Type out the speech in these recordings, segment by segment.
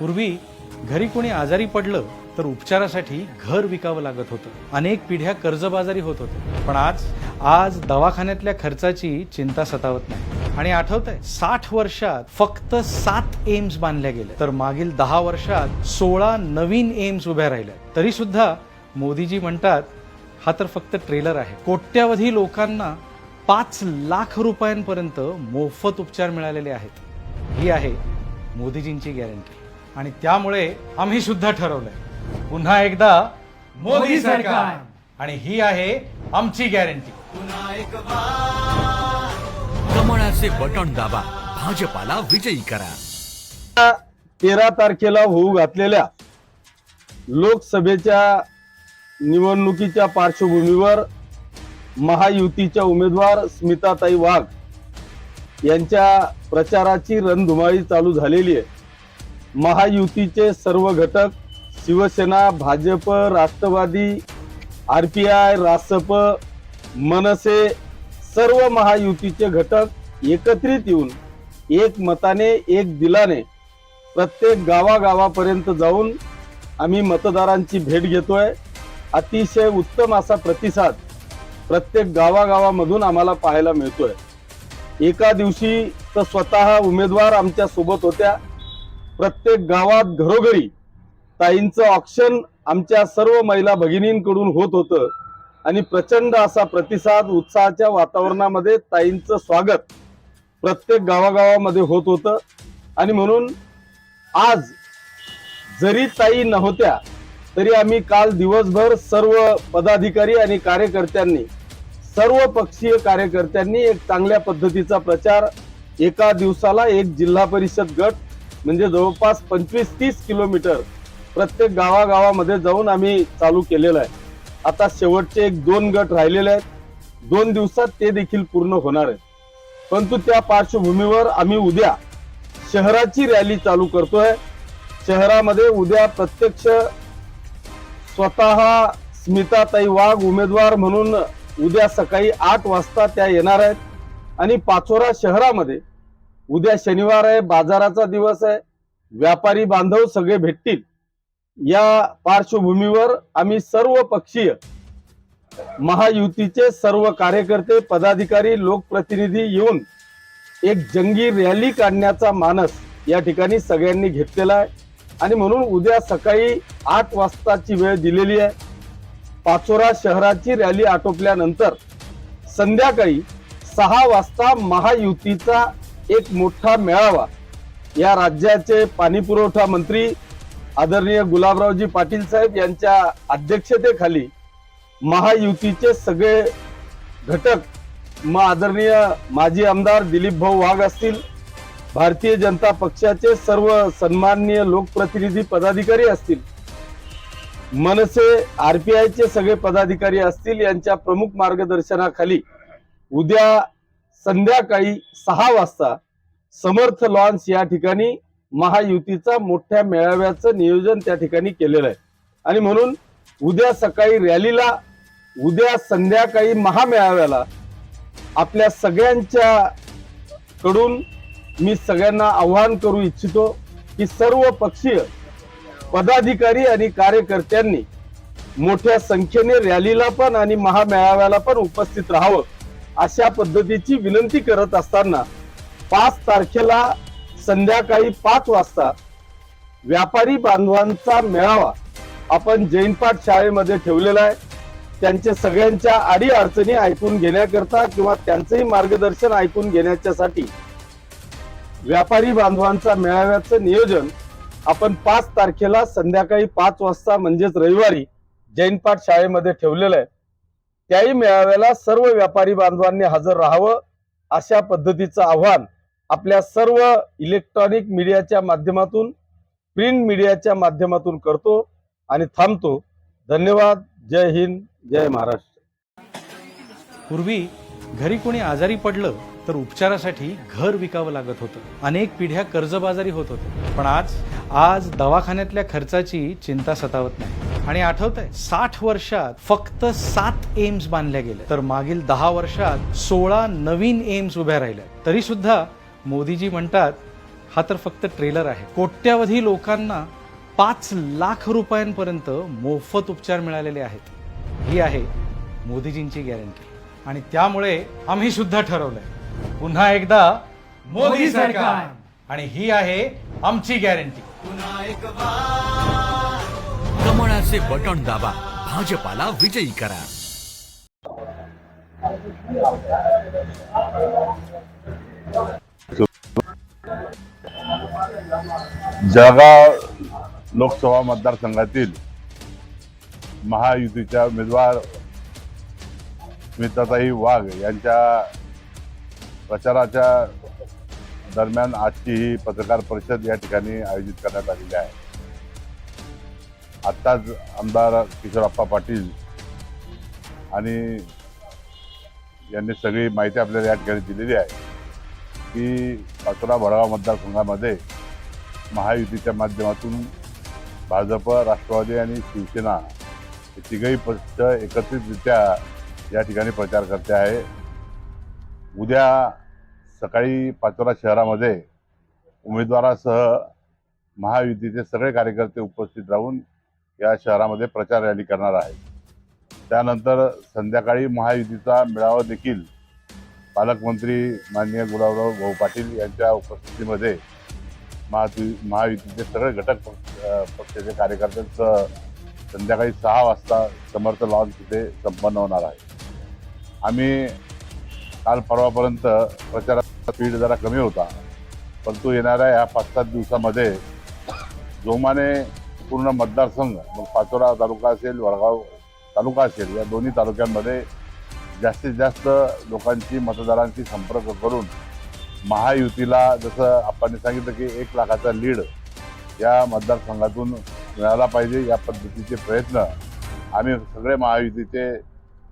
पूर्वी घरी कोणी आजारी पडलं तर उपचारासाठी घर विकावं लागत होतं. अनेक पिढ्या कर्जबाजारी होत होते पण आज आज दवाखान्यातल्या खर्चाची चिंता सतावत नाही. आणि आठवत आहे साठ वर्षात फक्त सात एम्स बांधल्या गेल्या. तर मागील दहा वर्षात सोळा नवीन एम्स उभ्या राहिल्या. तरी सुद्धा मोदीजी म्हणतात हा तर फक्त ट्रेलर आहे. कोट्यावधी लोकांना पाच लाख रुपयांपर्यंत मोफत उपचार मिळालेले आहेत. ही आहे मोदीजींची गॅरंटी. आणि त्यामुळे आम्ही सुद्धा ठरवलंय. पुन्हा एकदा मोदी सरकार. आणि ही आहे आमची गॅरंटी कमळाचे बटण दाबा. भाजपाला विजयी करा. तेरा तारखेला होऊ घातलेल्या लोकसभेच्या निवडणुकीच्या पार्श्वभूमीवर महायुतीच्या उमेदवार स्मिताताई वाघ यांच्या प्रचाराची रणधुमाळी चालू झालेली आहे. महायुतीचे सर्व घटक Shiv Sena Bhajap Rashtravadi R P I Rasap Manse सर्व महायुतीचे घटक एकत्रित येऊन एक मताने एक दिलाने प्रत्येक गावागावापर्यंत जाऊन आम्ही मतदारांची भेट घेतोय. अतिशय उत्तम असा प्रतिसाद प्रत्येक गावागावामधून आम्हाला पाहायला मिळतोय. एका दिवशी तर स्वतः उमेदवार आमच्यासोबत होत्या. प्रत्येक गावात घरोघरी ताईंचं ऑक्शन आमच्या सर्व महिला भगिनींकडून होत होतं. आणि प्रचंड असा प्रतिसाद उत्साहाच्या वातावरणामध्ये ताईंचं स्वागत प्रत्येक गावागावामध्ये होत होतं. आणि म्हणून आज जरी ताई नव्हत्या तरी आम्ही काल दिवसभर सर्व पदाधिकारी आणि कार्यकर्त्यांनी सर्व पक्षीय कार्यकर्त्यांनी एक चांगल्या पद्धतीचा प्रचार एका दिवसाला एक जिल्हा परिषद गट म्हणजे जवळपास पंचवीस तीस किलोमीटर प्रत्येक गावागावामध्ये जाऊन आम्ही चालू केलेलं आहे. आता शेवटचे एक दोन गट राहिलेले आहेत. दोन दिवसात ते देखील पूर्ण होणार आहे परंतु त्या पार्श्वभूमीवर आम्ही उद्या शहराची रॅली चालू करतोय. शहरामध्ये उद्या प्रत्यक्ष स्वतः स्मिताताई वाघ उमेदवार म्हणून उद्या सकाळी आठ वाजता त्या येणार आहेत. आणि पाचोरा शहरामध्ये उद्या शनिवार आहे बाजाराचा दिवस आहे व्यापारी बांधव सगळे भेटतील. या पार्श्वभूमीवर आम्ही सर्व पक्षीय महायुतीचे सर्व कार्यकर्ते पदाधिकारी लोकप्रतिनिधी येऊन एक जंगी रॅली काढण्याचा मानस या ठिकाणी सगळ्यांनी घेतलेला आहे. आणि म्हणून उद्या सकाळी आठ वाजताची वेळ दिलेली आहे. पाचोरा शहराची रॅली आटोपल्यानंतर संध्याकाळी सहा वाजता महायुतीचा एक मोठा मेळावा. या राज्याचे पाणी पुरवठा मंत्री आदरणीय गुलाबरावजी पाटील साहेब यांच्या अध्यक्षतेखाली महायुतीचे सगळे घटक मग आदरणीय माजी आमदार दिलीप भाऊ वाघ असतील भारतीय जनता पक्षाचे सर्व सन्माननीय लोकप्रतिनिधी पदाधिकारी असतील मनसे आर पी आयचे सगळे पदाधिकारी असतील यांच्या प्रमुख मार्गदर्शनाखाली उद्या संध्याकाळी सहा वाजता समर्थ लॉन्स या ठिकाणी महायुतीचा मोठ्या मेळाव्याचं नियोजन त्या ठिकाणी केलेलं आहे. आणि म्हणून उद्या सकाळी रॅलीला उद्या संध्याकाळी महामेळाव्याला आपल्या सगळ्यांच्या कडून मी सगळ्यांना आवाहन करू इच्छितो की सर्व पक्षीय पदाधिकारी आणि कार्यकर्त्यांनी मोठ्या संख्येने रॅलीला पण आणि महामेळाव्याला पण उपस्थित राहावं. अशा पद्धतीची विनंती करत असताना पाच तारखेला संध्याकाळी पाच वाजता व्यापारी बांधवांचा मेळावा आपण जैनपाठ शाळेमध्ये ठेवलेला आहे. त्यांच्या सगळ्यांच्या आडी अडचणी ऐकून घेण्याकरता किंवा त्यांचंही मार्गदर्शन ऐकून घेण्याच्यासाठी व्यापारी बांधवांचा मेळाव्याचं नियोजन आपण पाच तारखेला संध्याकाळी पाच वाजता म्हणजेच रविवारी जैनपाठ शाळेमध्ये ठेवलेलं आहे. त्याही मेळाव्याला सर्व व्यापारी बांधवांनी हजर राहावं अशा पद्धतीचं आव्हान आपल्या सर्व इलेक्ट्रॉनिक मीडियाच्या माध्यमातून प्रिंट मीडियाच्या माध्यमातून करतो आणि थांबतो. धन्यवाद. जय हिंद. जय महाराष्ट्र. पूर्वी घरी कोणी आजारी पडलं तर उपचारासाठी घर विकावं लागत होतं. अनेक पिढ्या कर्जबाजारी होत होत्या. पण आज आज दवाखान्यातल्या खर्चाची चिंता सतावत नाही. आणि आठवत आहे साठ वर्षात फक्त सात एम्स बांधल्या गेल्या तर मागील दहा वर्षात सोळा नवीन एम्स उभ्या राहिल्या. तरी सुद्धा मोदीजी म्हणतात हा तर फक्त ट्रेलर आहे. कोट्यावधी लोकांना पाच लाख रुपयांपर्यंत मोफत उपचार मिळालेले आहेत. ही आहे मोदीजींची गॅरंटी. आणि त्यामुळे आम्ही सुद्धा ठरवलंय पुन्हा एकदा मोदी सरकार. आणि ही आहे आमची गॅरंटी. कमळाचे बटण दाबा. भाजपाला विजयी करा. जळगाव लोकसभा मतदारसंघातील महायुतीच्या उमेदवार स्मिताताई वाघ यांच्या प्रचाराच्या दरम्यान आजची ही पत्रकार परिषद या ठिकाणी आयोजित करण्यात आलेली आहे. आत्ताच आमदार किशोरप्पा पाटील आणि यांनी सगळी माहिती आपल्याला या ठिकाणी दिलेली आहे की पाचोरा भडगाव मतदारसंघामध्ये महायुतीच्या माध्यमातून भाजप राष्ट्रवादी आणि शिवसेना हे तिघही पक्ष एकत्रितरित्या या ठिकाणी प्रचार करते आहे. उद्या सकाळी पाचोरा शहरामध्ये उमेदवारासह महायुतीचे सगळे कार्यकर्ते उपस्थित राहून या शहरामध्ये प्रचार रॅली करणार आहे. त्यानंतर संध्याकाळी महायुतीचा मेळावा देखील पालकमंत्री माननीय गुलाबराव भाऊ पाटील यांच्या उपस्थितीमध्ये महातु महायुतीचे सगळे घटक पक्षाचे कार्यकर्त्यांचं संध्याकाळी सहा वाजता समर्थ लॉन्च तिथे संपन्न होणार आहे. आम्ही काल परवापर्यंत प्रचाराचा स्पीड जरा कमी होता परंतु येणाऱ्या या पाच सात दिवसामध्ये जोमाने पूर्ण मतदारसंघ मग पाचोरा तालुका असेल वडगाव तालुका असेल या दोन्ही तालुक्यांमध्ये जास्तीत जास्त लोकांची मतदारांशी संपर्क करून महायुतीला जसं आपण सांगितलं की एक लाखाचा लीड या मतदारसंघातून मिळाला पाहिजे या पद्धतीचे प्रयत्न आम्ही सगळे महायुतीचे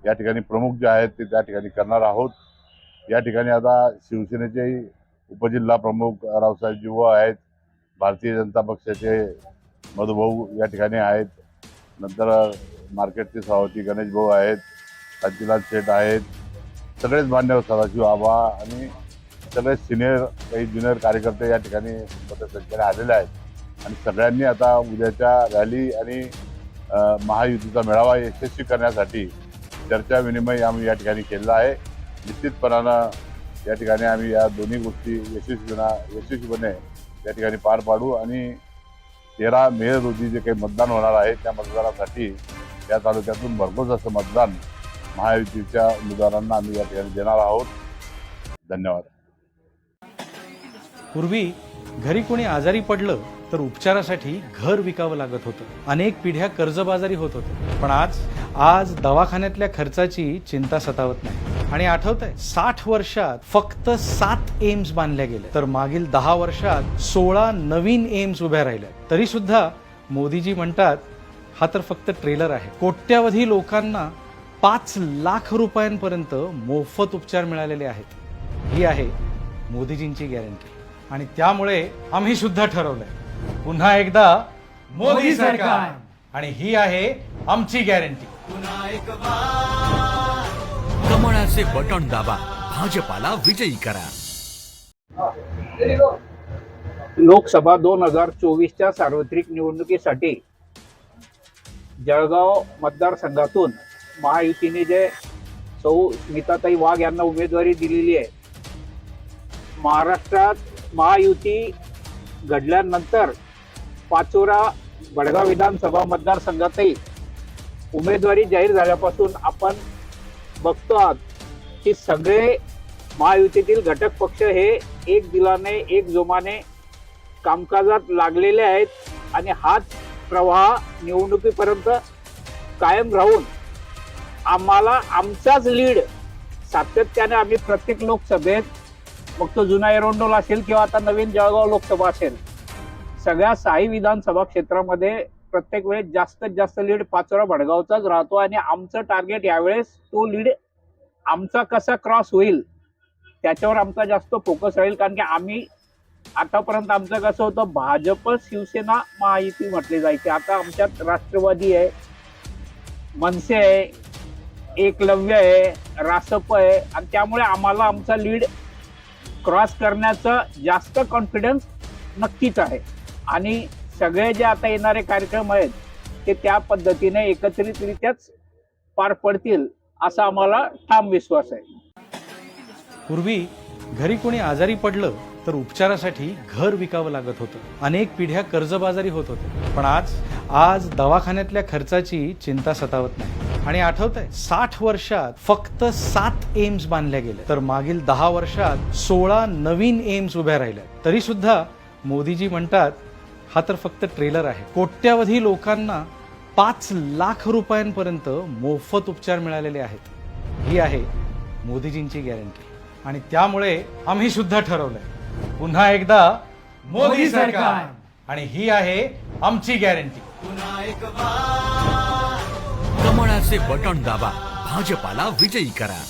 या ठिकाणी प्रमुख जे आहेत ते त्या ठिकाणी करणार आहोत. या ठिकाणी आता शिवसेनेचेही उपजिल्हा प्रमुख रावसाहेब जीव आहेत भारतीय जनता पक्षाचे मधुभाऊ या ठिकाणी आहेत. नंतर मार्केटचे सभापती गणेश भाऊ आहेत. कांतीलाल शेठ आहेत. सगळेच मान्यवर सदाशिव आबा आणि सगळे सिनियर काही ज्युनियर कार्यकर्ते या ठिकाणी पथसंख्येने आलेले आहेत. आणि सगळ्यांनी आता उद्याच्या रॅली आणि महायुतीचा मेळावा यशस्वी करण्यासाठी चर्चा विनिमय आम्ही या ठिकाणी केलेला आहे. निश्चितपणानं या ठिकाणी आम्ही या दोन्ही गोष्टी यशस्वीपणा यशस्वीपणे या ठिकाणी पार पाडू आणि तेरा मे रोजी जे काही मतदान होणार आहे त्या मतदानासाठी या तालुक्यातून भरपूर असं मतदान महायुतीच्या उमेदवारांना आम्ही या ठिकाणी देणार आहोत. धन्यवाद. पूर्वी घरी कोणी आजारी पडलं तर उपचारासाठी घर विकावं लागत होतं. अनेक पिढ्या कर्जबाजारी होत होत्या. पण आज आज दवाखान्यातल्या खर्चाची चिंता सतावत नाही. आणि आठवत आहे साठ वर्षात फक्त सात एम्स बांधल्या गेल्या तर मागील दहा वर्षात सोळा नवीन एम्स उभ्या राहिल्या. तरी सुद्धा मोदीजी म्हणतात हा तर फक्त ट्रेलर आहे. कोट्यावधी लोकांना पाच लाख रुपयांपर्यंत मोफत उपचार मिळालेले आहेत. ही आहे मोदीजींची गॅरंटी. आणि त्यामुळे आम्ही सुद्धा ठरवलंय पुन्हा एकदा मोदी सरकार. आणि ही आहे आमची गॅरंटी. कमळाचे बटन दाबा. भाजपाला विजयी करा. लोकसभा दोन हजार चोवीसच्या सार्वत्रिक निवडणुकीसाठी जळगाव मतदारसंघातून महायुतीने जे सौ स्मिताताई वाघ यांना उमेदवारी दिलेली आहे महाराष्ट्रात महायुती घडल्यानंतर पाचोरा बडगाव विधानसभा मतदारसंघातही उमेदवारी जाहीर झाल्यापासून आपण बघतो आहात की सगळे महायुतीतील घटक पक्ष हे एक दिलाने एक जोमाने कामकाजात लागलेले आहेत आणि हाच प्रवाह निवडणुकीपर्यंत कायम राहून आम्हाला आमचाच लीड सातत्याने आम्ही प्रत्येक लोकसभेत मग तो जुना एरोंडोल असेल किंवा आता नवीन जळगाव लोकसभा असेल सगळ्या साई विधानसभा क्षेत्रामध्ये प्रत्येक वेळेस जास्तीत जास्त लीड पाचोरा भडगावचाच राहतो आणि आमचं टार्गेट यावेळेस तो लीड आमचा कसा क्रॉस होईल त्याच्यावर आमचा जास्त फोकस राहील. कारण की आम्ही आतापर्यंत आमचं कसं होतं भाजप शिवसेना महायुती म्हटली जायची. आता आमच्यात राष्ट्रवादी आहे मनसे आहे एकलव्य आहे रासप आहे. आणि त्यामुळे आम्हाला आमचा लीड क्रॉस करण्याचं जास्त कॉन्फिडन्स नक्कीच आहे. आणि सगळे जे आता येणारे कार्यक्रम आहेत ते त्या पद्धतीने एकत्रितरित्याच पार पडतील असा आम्हाला ठाम विश्वास आहे. पूर्वी घरी कोणी आजारी पडलं तर उपचारासाठी घर विकावं लागत होतं. अनेक पिढ्या कर्जबाजारी होत होते पण आज आज दवाखान्यातल्या खर्चाची चिंता सतावत नाही. आणि आठवत आहे साठ वर्षात फक्त सात एम्स बांधल्या गेल्या. तर मागील दहा वर्षात सोळा नवीन एम्स उभ्या राहिल्या. तरी सुद्धा मोदीजी म्हणतात हा तर फक्त ट्रेलर आहे. कोट्यावधी लोकांना पाच लाख रुपयांपर्यंत मोफत उपचार मिळालेले आहेत. ही आहे मोदीजींची गॅरंटी. आणि त्यामुळे आम्ही सुद्धा ठरवलंय. पुन्हा एकदा मोदी सरकार. आणि ही आहे आमची गॅरंटी. कमळाचे बटण दाबा. भाजपाला विजयी करा.